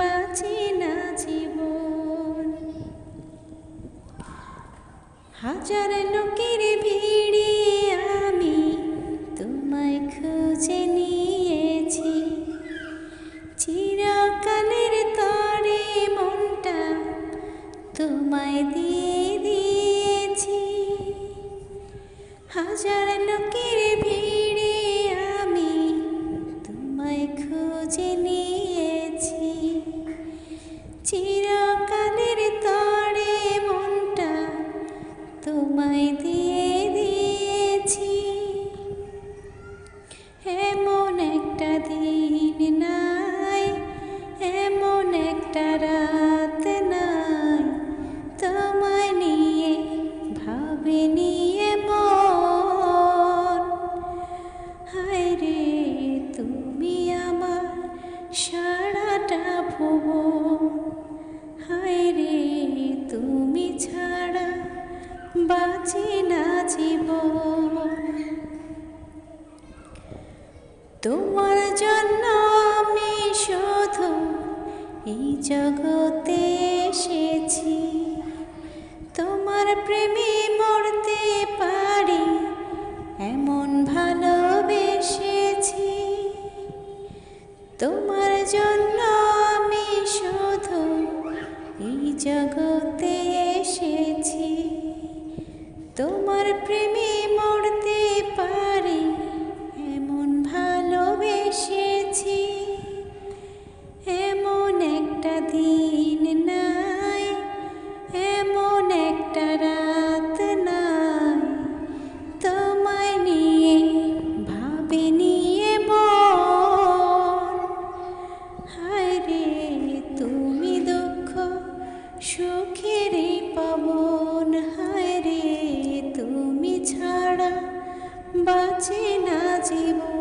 বাঁচে না জীবন। হাজার লোকের ভিড়ে আমি তোমায় খুঁজে নিয়েছি। চিরকালের তরে মনটা তোমায় দিয়ে দিয়েছি। হাজার লোকের চিরকালের তরে মনটা তোমায় দিয়ে দিয়েছি। এমন একটা দিন নাই, এমন একটা রাত নাই। তোমায় নিয়ে ভাবে নিয়ে মন। তুমি আমার সারাটা ভুবন। বাঁচে না জীবন। তোমার জন্য আমি শুধু এই জগতে এসেছি। তোমার প্রেমে মরতে পারি, এমন ভালোবেসেছি। তোমার জন্য আমি শুধু এই জগতে তোমার প্রেমে মরতে পারি এমন ভালোবেসেছি এমন একটা দিন বাঁচে না জীবন।